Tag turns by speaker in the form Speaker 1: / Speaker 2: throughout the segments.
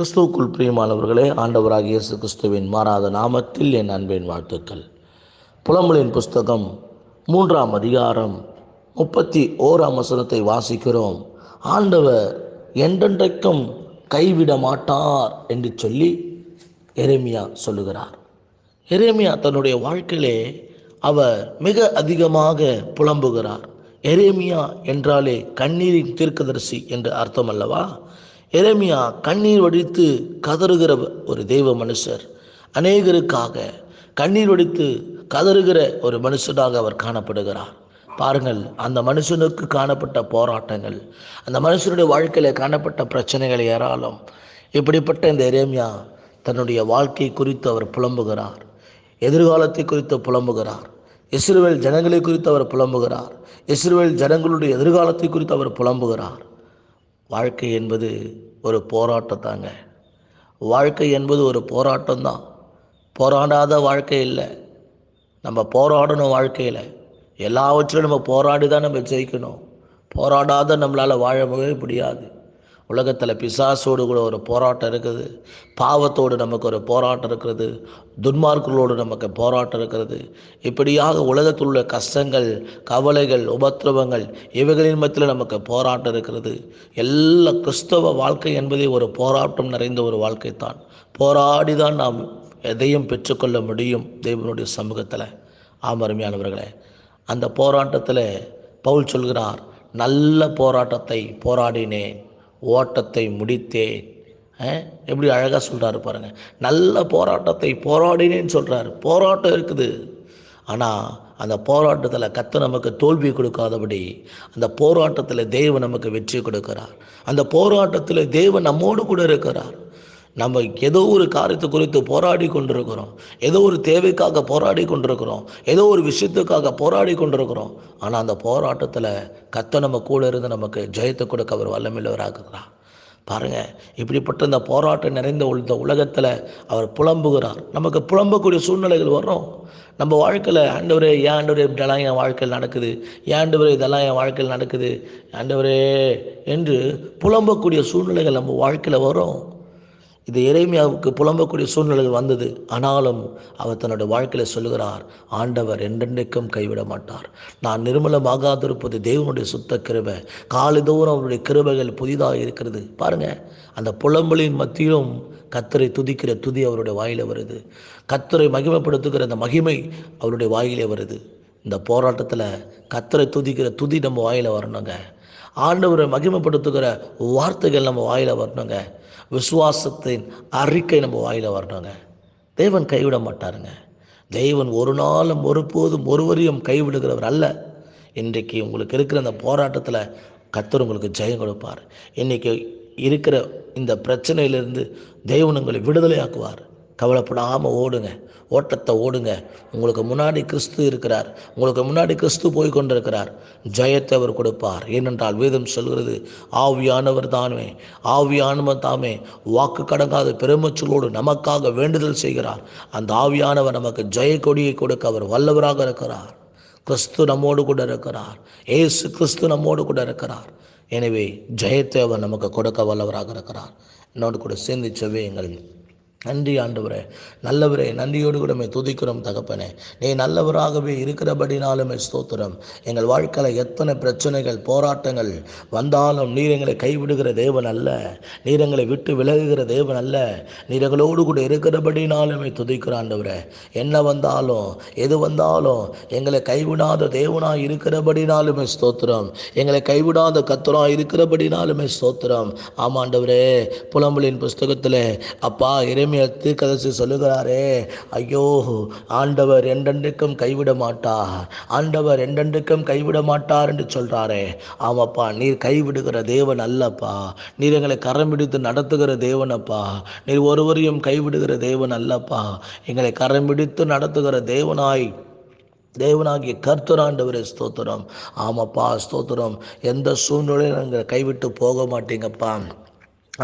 Speaker 1: கிறிஸ்துவுக்குள் பிரியமானவர்களே ஆண்டவராக இயேசு கிறிஸ்துவின் மாறாத நாமத்தில் என் அன்பின் வாழ்த்துக்கள். புலம்பலின் புஸ்தகம் மூன்றாம் அதிகாரம் முப்பத்தி ஓராம் வசனத்தை வாசிக்கிறோம். ஆண்டவர் என்றென்றைக்கும் கைவிட மாட்டார் என்று சொல்லி எரேமியா சொல்லுகிறார். எரேமியா தன்னுடைய வாழ்க்கையிலே அவர் மிக அதிகமாக புலம்புகிறார். எரேமியா என்றாலே கண்ணீரின் தீர்க்கதரிசி என்று அர்த்தம் அல்லவா எரேமியா கண்ணீர் வடித்து கதறுகிற ஒரு தெய்வ மனுஷர். அநேகருக்காக கண்ணீர் வடித்து கதறுகிற ஒரு மனுஷனாக அவர் காணப்படுகிறார். பாருங்கள் அந்த மனுஷனுக்கு காணப்பட்ட போராட்டங்கள் அந்த மனுஷனுடைய வாழ்க்கையில் காணப்பட்ட பிரச்சனைகள் ஏராளம். இப்படிப்பட்ட இந்த எரேமியா தன்னுடைய வாழ்க்கை குறித்து அவர் புலம்புகிறார். எதிர்காலத்தை குறித்து புலம்புகிறார். இஸ்ரேல் ஜனங்களை குறித்து அவர் புலம்புகிறார். இஸ்ரேல் ஜனங்களுடைய எதிர்காலத்தை குறித்து அவர் புலம்புகிறார். வாழ்க்கை என்பது ஒரு போராட்டம் தாங்க. வாழ்க்கை என்பது ஒரு போராட்டம் தான். போராடாத வாழ்க்கை இல்லை. நம்ம போராடணும் வாழ்க்கையில். எல்லாவற்றிலும் நம்ம போராடி தான் நம்ம ஜெயிக்கணும். போராடாத நம்மளால் வாழவே முடியாது. உலகத்தில் பிசாசோடு கூட ஒரு போராட்டம் இருக்குது. பாவத்தோடு நமக்கு ஒரு போராட்டம் இருக்கிறது. துன்மார்க்களோடு நமக்கு போராட்டம் இருக்கிறது. இப்படியாக உலகத்தில் உள்ள கஷ்டங்கள் கவலைகள் உபத்திரவங்கள் இவைகளின் மத்தியில் நமக்கு போராட்டம் இருக்கிறது. எல்லா கிறிஸ்தவ வாழ்க்கை என்பதே ஒரு போராட்டம் நிறைந்த ஒரு வாழ்க்கை தான். போராடி தான் நாம் எதையும் பெற்றுக்கொள்ள முடியும் தெய்வனுடைய சமூகத்தில். ஆமருமையானவர்களே அந்த போராட்டத்தில் பவுல் சொல்கிறார் நல்ல போராட்டத்தை போராடினேன். ஓட்டத்தை முடித்தேன். எப்படி அழகாக சொல்கிறாரு பாருங்கள் நல்ல போராட்டத்தை போராடினேன்னு சொல்கிறாரு போராட்டம் இருக்குது. ஆனால் அந்த போராட்டத்தில் கத்து நமக்கு தோல்வி கொடுக்காதபடி அந்த போராட்டத்தில் தெய்வம் நமக்கு வெற்றி கொடுக்கிறார். அந்த போராட்டத்தில் தெய்வம் நம்மோடு கூட இருக்கிறார். நம்ம ஏதோ ஒரு காரியத்தை குறித்து போராடி கொண்டிருக்கிறோம். ஏதோ ஒரு தேவைக்காக போராடி கொண்டிருக்கிறோம். ஏதோ ஒரு விஷயத்துக்காக போராடி கொண்டிருக்கிறோம். ஆனால் அந்த போராட்டத்தில் கத்த நம்ம கூட இருந்து நமக்கு ஜெயத்தை கொடுக்க அவர் வல்லமில்லவராகிறார் பாருங்கள் இப்படிப்பட்ட இந்த போராட்டம் நிறைந்த இந்த உலகத்தில் அவர் புலம்புகிறார். நமக்கு புலம்பக்கூடிய சூழ்நிலைகள் வரும் நம்ம வாழ்க்கையில் ஆண்டவரே ஏன் ஆண்டவரே இப்படிலாம் என் வாழ்க்கையில் நடக்குது. ஏன் ஆண்டவரே இதெல்லாம் என் வாழ்க்கையில் நடக்குது. ஆண்டவரே என்று புலம்பக்கூடிய சூழ்நிலைகள் நம்ம வாழ்க்கையில் வரும் இது இறைமையாவுக்கு புலம்பக்கூடிய சூழ்நிலைகள் வந்தது. ஆனாலும் அவர் தன்னுடைய வாழ்க்கையில் சொல்லுகிறார் ஆண்டவர் என்றென்றைக்கும் கைவிட மாட்டார். நான் நிர்மலமாகாதிருப்பது தேவனுடைய சுத்த கிருபை. காலைதோறும் அவருடைய கிருபைகள் புதிதாக இருக்கிறது. பாருங்கள் அந்த புலம்பலின் மத்தியிலும் கத்தரை துதிக்கிற துதி அவருடைய வாயில வருது. கத்தரை மகிமைப்படுத்துகிற அந்த மகிமை அவருடைய வாயிலே வருது. இந்த போராட்டத்தில் கத்தரை துதிக்கிற துதி நம்ம வாயில் வரணுங்க. ஆண்டவரை மகிமைப்படுத்துகிற வார்த்தைகள் நம்ம வாயில் வரணுங்க. விசுவாசத்தின் அறிக்கை நம்ம வாயில் வரணுங்க. தேவன் கைவிட மாட்டாருங்க. தெய்வன் ஒரு நாளும் ஒருபோதும் ஒருவரையும் கைவிடுகிறவர் அல்ல. இன்றைக்கு உங்களுக்கு இருக்கிற அந்த போராட்டத்தில் கத்தர் உங்களுக்கு ஜெயம் கொடுப்பார். இன்றைக்கி இருக்கிற இந்த பிரச்சனையிலிருந்து தெய்வன் உங்களை விடுதலையாக்குவார். கவலைப்படாமல் ஓடுங்க. ஓட்டத்தை ஓடுங்க. உங்களுக்கு முன்னாடி கிறிஸ்து இருக்கிறார். உங்களுக்கு முன்னாடி கிறிஸ்து போய் கொண்டிருக்கிறார். ஜெயத்தை அவர் கொடுப்பார். ஏனென்றால் வேதம் சொல்கிறது ஆவியானவர் தானே ஆவியானவர் தாமே. வாக்கு கடங்காத பெருமச்சலோடு நமக்காக வேண்டுதல் செய்கிறார். அந்த ஆவியானவர் நமக்கு ஜெய கொடியை கொடுக்க அவர் வல்லவராக இருக்கிறார். கிறிஸ்து நம்மோடு கூட இருக்கிறார். ஏசு கிறிஸ்து நம்மோடு கூட இருக்கிறார். எனவே ஜெயத்தை அவர் நமக்கு கொடுக்க வல்லவராக இருக்கிறார். என்னோடு கூட சேர்ந்து செவ்வியுங்கள் நன்றி ஆண்டவரே. நல்லவரே நன்றியோடு கூட துதிக்கிறோம் தகப்பனே. நீ நல்லவராகவே இருக்கிறபடினாலுமே ஸ்தோத்திரம். எங்கள் வாழ்க்கையில் எத்தனை பிரச்சனைகள் போராட்டங்கள் வந்தாலும் நீர் எங்களை கைவிடுகிற தேவன் அல்ல. நீர் எங்களை விட்டு விலகுகிற தேவன் அல்ல. நீர் எங்களோடு கூட இருக்கிறபடினாலுமே துதிக்கிற ஆண்டவரே. என்ன வந்தாலும் எது வந்தாலும் எங்களை கைவிடாத தேவனாக இருக்கிறபடினாலுமே ஸ்தோத்திரம். எங்களை கைவிடாத கத்தராக இருக்கிறபடினாலுமே ஸ்தோத்திரம். ஆமாண்டவரே புலம்பலின் புஸ்தகத்தில் அப்பா இறை எரேமியா தீர்க்கதரிசி சொல்லுகிறாரே ஐயோ ஆண்டவர் என்றென்றைக்கும் கைவிட மாட்டார் ஆண்டவர் என்றென்றைக்கும் கைவிட மாட்டார் என்று சொல்கிறாரே ஆமாப்பா நீர் கைவிடுகிற தேவன் அல்லப்பா நீர் எங்களை கரம் பிடித்து நடத்துகிற தேவனப்பா நீர் ஒருவரையும் கைவிடுகிற தேவன் அல்லப்பா எங்களை கரம் பிடித்து நடத்துகிற தேவனாய் தேவனாகிய கர்த்தராண்டவரே ஸ்தோத்திரம். ஆமாப்பா ஸ்தோத்திரம். எந்த சூழ்நிலையும் நாங்கள் கைவிட்டு போக மாட்டீங்கப்பா.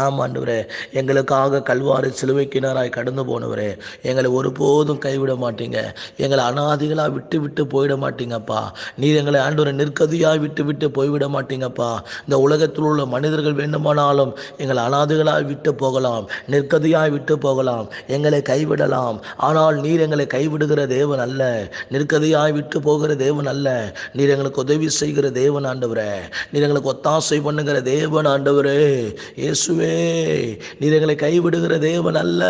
Speaker 1: ஆமாம் ஆண்டவரே எங்களுக்காக கல்வாறு சிலுவைக்கிணராய் கடந்து போனவரே எங்களை ஒருபோதும் கைவிட மாட்டீங்க. எங்களை அனாதிகளாக விட்டு விட்டு போயிட மாட்டீங்கப்பா. நீர் எங்களை ஆண்டவரை நிற்கதியாக விட்டு விட்டு போய்விட மாட்டீங்கப்பா. இந்த உலகத்தில் உள்ள மனிதர்கள் வேண்டுமானாலும் எங்களை அனாதிகளாக விட்டு போகலாம் நிற்கதியாக விட்டு போகலாம் எங்களை கைவிடலாம். ஆனால் நீர் எங்களை கைவிடுகிற தேவன் அல்ல நிற்கதியாய் விட்டு போகிற தேவன் அல்ல. நீர் எங்களுக்கு உதவி செய்கிற தேவன் ஆண்டவரே நீர் எங்களுக்கு ஒத்தாசை பண்ணுகிற தேவன் ஆண்டவரே. இயேசுவே நீர் எங்களை கைவிடுகிற தேவன் அல்ல.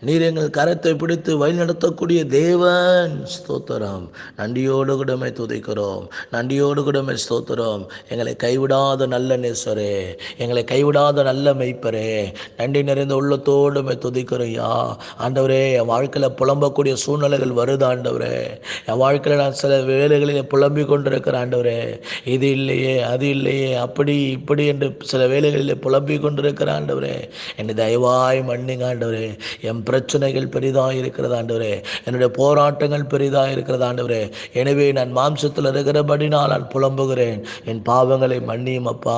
Speaker 1: நீர் எங்கள் கரத்தை பிடித்து வழிநடத்தக்கூடிய தேவன். ஸ்தோத்திரம். நன்றியோடு கூடமே துதிக்கிறோம். நன்றியோடு கூடமே ஸ்தோத்திரம். எங்களை கைவிடாத நல்ல நேசரே எங்களை கைவிடாத நல்ல மெய்ப்பரே. நன்றி நிறைந்த உள்ளத்தோடுமே துதிக்கிறோம்யா ஆண்டவரே என் வாழ்க்கையில் புலம்பக்கூடிய சூழ்நிலைகள் வருது ஆண்டவரே. என் வாழ்க்கையில் நான் சில வேலைகளில் புலம்பிக் கொண்டிருக்கிற ஆண்டவரே. இது இல்லையே அது இல்லையே அப்படி இப்படி என்று சில வேலைகளில் புலம்பிக் கொண்டிருக்கிற ஆண்டவரே. என்னை தயவாய் மன்னிங்க ஆண்டவரே. என் பிரச்சனைகள் பெரிதாக இருக்கிறது ஆண்டவரே. என்னுடைய போராட்டங்கள் பெரிதாக இருக்கிறது ஆண்டவரே. எனவே நான் மாம்சத்தில் இருக்கிறபடினால் நான் புலம்புகிறேன். என் பாவங்களை மன்னியும் அப்பா.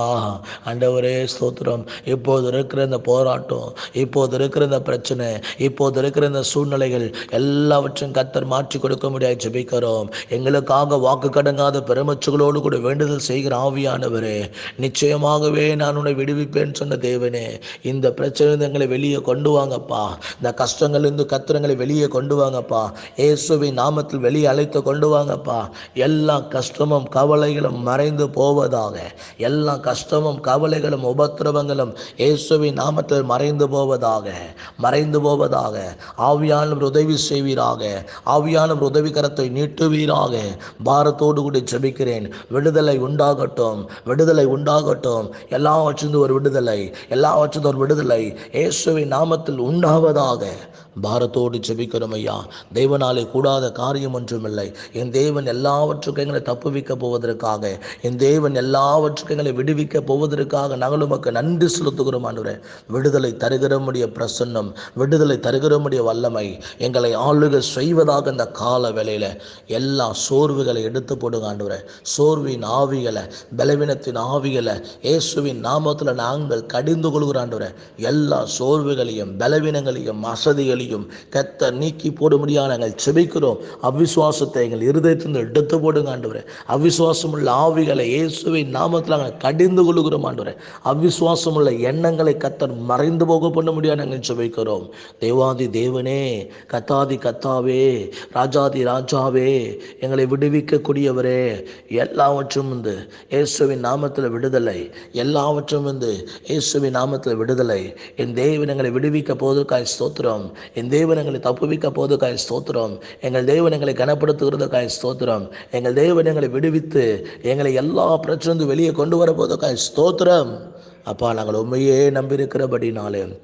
Speaker 1: ஆண்டவரே ஸ்தோத்திரம். இப்போது இருக்கிற இந்த போராட்டம் இப்போது இருக்கிற இந்த பிரச்சனை இப்போது இருக்கிற இந்த சூழ்நிலைகள் எல்லாவற்றையும் கத்தர் மாற்றி கொடுக்க முடியாது ஜெபிக்கிறோம். எங்களுக்காக வாக்கு கடங்காத பெருமச்சுகளோடு கூட வேண்டுதல் செய்கிற ஆவியானவரே. நிச்சயமாகவே நான் உன்னை விடுவிப்பேன் சொன்ன தேவனே இந்த பிரச்சனைங்களை வெளியே கொண்டு வாங்கப்பா. இந்த கஷ்டங்கள்லேருந்து கத்திரங்களை வெளியே கொண்டு வாங்கப்பா. இயேசுவின் நாமத்தில் வெளியே அழைத்து கொண்டு வாங்கப்பா. எல்லா கஷ்டமும் கவலைகளும் மறைந்து போவதாக. எல்லா கஷ்டமும் கவலைகளும் உபத்திரவங்களும் இயேசுவின் நாமத்தில் மறைந்து போவதாக. மறைந்து போவதாக. ஆவியானவர் உதவி செய்வீராக. ஆவியானவர் உதவி கரத்தை நீட்டுவீராக. பாரத்தோடு கூட ஜெபிக்கிறேன். விடுதலை உண்டாகட்டும். விடுதலை உண்டாகட்டும். எல்லாவற்றிலிருந்து ஒரு விடுதலை. எல்லாவற்றிலிருந்து ஒரு விடுதலை. இயேசுவின் நாமத்தில் உண்டாவதாக. பாரத்தோடு ஜெபிக்கிறோம் ஐயா. தேவனாலே கூடாத காரியம் ஒன்றுமில்லை. என் தேவன் எல்லாவற்றுக்கும் எங்களை தப்புவிக்க போவதற்காக என் தேவன் எல்லாவற்றுக்கும் எங்களை விடுவிக்க போவதற்காக நாங்கள் உமக்கு நன்றி செலுத்துகிறோம் ஆண்டவரே. விடுதலை தருகிறமுடைய பிரசன்னம் விடுதலை தருகிறமுடைய வல்லமை எங்களை ஆளுக செய்வதாக இந்த கால வேலையில் எல்லா சோர்வுகளை எடுத்து போடுங்க ஆண்டவரே. சோர்வின் ஆவிகளை பலவீனத்தின் ஆவிகளை இயேசுவின் நாமத்தில் நாங்கள் கடிந்து கொள்கிற எல்லா சோர்வுகளையும் பலவீனங்களையும் அசதிகளையும் கத்த நீக்கி போடும்படியாக நாங்கள் செபிக்கிறோம் அவிசுவாசத்தை எங்கள் இருதயத்திலிருந்து எடுத்து போடுங்க ஆண்டவரே. அவிசுவாசம் உள்ள ஆவிகளை இயேசுவின் நாமத்தில் நாங்கள் கடிந்து கொள்கிறோம் ஆண்டவரே. அவிசுவாசம் உள்ள எண்ணங்களை கத்தர் மறைந்து போக பண்ண முடியாது நாங்கள் செபிக்கிறோம் தேவாதி தேவனே கத்தாதி கத்தாவே ராஜாதி ராஜாவே எங்களை விடுவிக்கக்கூடியவரே. எல்லாவற்றும் வந்து இயேசுவின் நாமத்தில் விடுதலை. எல்லாவற்றும் வந்து இயேசுவின் நாமத்தில் விடுதலை. என் தேவன் எங்களை விடுவிக்க போவதற்காய் ஸ்தோத்திரம். என் தேவன் எங்களை தப்புவிக்க காய் ஸ்தோத்திரம். எங்கள் தேவன் எங்களை கனப்படுத்துகிறதுக்காய் ஸ்தோத்திரம். எங்கள் தேவன் எங்களை விடுவித்து எங்களை எல்லா பிரச்சனையும் வெளியே கொண்டு வர போவதற்காய் ஸ்தோத்திரம். அப்பா நாங்கள் உண்மையே நம்பியிருக்கிறபடினாலே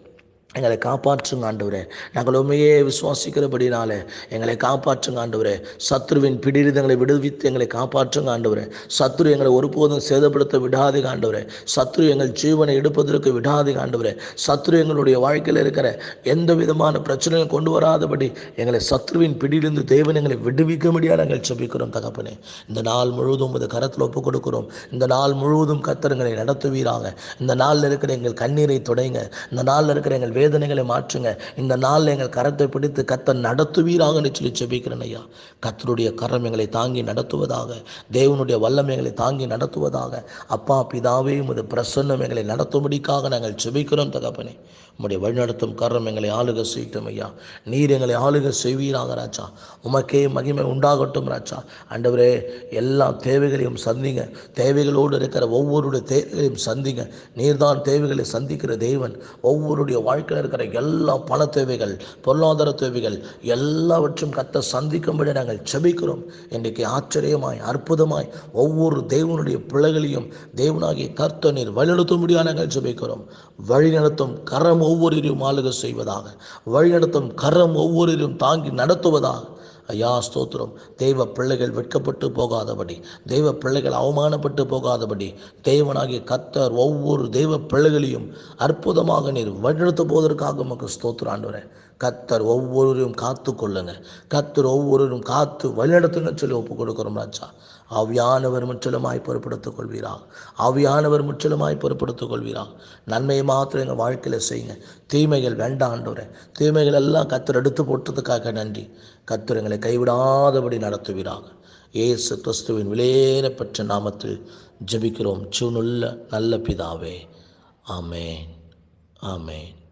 Speaker 1: எங்களை காப்பாற்றுங்க ஆண்டவரே. நாங்கள் உண்மையே விசுவாசிக்கிறபடினால எங்களை காப்பாற்றுங்க ஆண்டவரே. சத்ருவின் பிடிரிதங்களை விடுவித்து எங்களை காப்பாற்றுங்க ஆண்டவரே. சத்ரு எங்களை ஒருபோதும் சேதப்படுத்த விடாது ஆண்டவரே. சத்ரு எங்கள் ஜீவனை எடுப்பதற்கு விடாது ஆண்டவரே. சத்ரு எங்களுடைய வாழ்க்கையில் இருக்கிற எந்த விதமான பிரச்சனையும் கொண்டு வராதபடி எங்களை சத்ருவின் பிடியிலிருந்து தேவன் எங்களை விடுவிக்க முடியாது நாங்கள் செபிக்கிறோம் தகப்பனே. இந்த நாள் முழுவதும் உமது கரத்தில் ஒப்புக் கொடுக்கிறோம் இந்த நாள் முழுவதும் கத்தரங்களை நடத்துவீராக. இந்த நாளில் இருக்கிற எங்கள் கண்ணீரை துடைங்க. இந்த நாளில் இருக்கிற எங்கள் வேதனைகளை மாற்றுங்க. இந்த நாளில் எங்கள் கரத்தை பிடித்து கத்தர் நடத்துவீராகன்னு சொல்லி செபிக்கிறேன் ஐயா. கத்தருடைய கரம் எங்களை தாங்கி நடத்துவதாக தேவனுடைய வல்லம் எங்களை தாங்கி நடத்துவதாக அப்பா பிதாவே உமது பிரசன்னம் எங்களை நடத்தும்படிக்காக நாங்கள் செபிக்கிறோம் தகப்பனே. உம்முடைய வழிநடத்தும் கரம் எங்களை ஆளுக செய்யட்டும் ஐயா. நீர் எங்களை ஆளுக செய்வீராக ராஜா. உமக்கே மகிமை உண்டாகட்டும் ராஜா. அண்டவரே எல்லா தேவைகளையும் சந்திங்க. தேவைகளோடு இருக்கிற ஒவ்வொருடைய தேவைகளையும் சந்திங்க. நீர்தான் தேவைகளை சந்திக்கிற தேவன். ஒவ்வொருடைய வாழ்க்கையில் இருக்கிற எல்லா பண தேவைகள் பொருளாதார தேவைகள் எல்லாவற்றும் கத்த சந்திக்கும்படி நாங்கள் செபிக்கிறோம். இன்றைக்கு ஆச்சரியமாய் அற்புதமாய் ஒவ்வொரு தேவனுடைய பிள்ளைகளையும் தேவனாகிய கர்த்த நீர் வழிநடத்தும்படியாக நாங்கள் செபிக்கிறோம். வழிநடத்தும் கரமும் ஒவ்வொருவரையும் ஆளுக செய்வதாக. வழிநடத்தும் கரம் ஒவ்வொருவரையும் தாங்கி நடத்துவதாக. ஐயா ஸ்தோத்திரம். தெய்வ பிள்ளைகள் வெட்கப்பட்டு போகாதபடி தெய்வ பிள்ளைகள் அவமானப்பட்டு போகாதபடி தேவனாகிய கத்தர் ஒவ்வொரு தெய்வ பிள்ளைகளையும் அற்புதமாக நீர் வழிநடத்த போவதற்காக உமக்கு ஸ்தோத்திரம். ஆண்டு கத்தர் ஒவ்வொருவரையும் காத்து கொள்ளுங்க கத்தர் ஒவ்வொருவரும் காத்து வழிநடத்துங்க சொல்லி ஒப்பு கொடுக்குறோம் ராஜா. ஆவியானவர் முற்றிலுமாய் பொறுப்படுத்திக் கொள்வீராக. ஆவியானவர் முற்றிலுமாய் பொறுப்படுத்திக் கொள்வீராக. நன்மையை மாத்திரம் எங்கள் வாழ்க்கையில் செய்யுங்க. தீமைகள் வேண்டாம் தீமைகள் எல்லாம் கத்தர் எடுத்து போட்டதுக்காக நன்றி. கத்தர் எங்களை கைவிடாதபடி நடத்துவீராக. இயேசு கிறிஸ்துவின் விலையேறப்பெற்ற நாமத்தில் ஜெபிக்கிறோம். சூனுள்ள நல்ல பிதாவே. ஆமேன். ஆமேன்.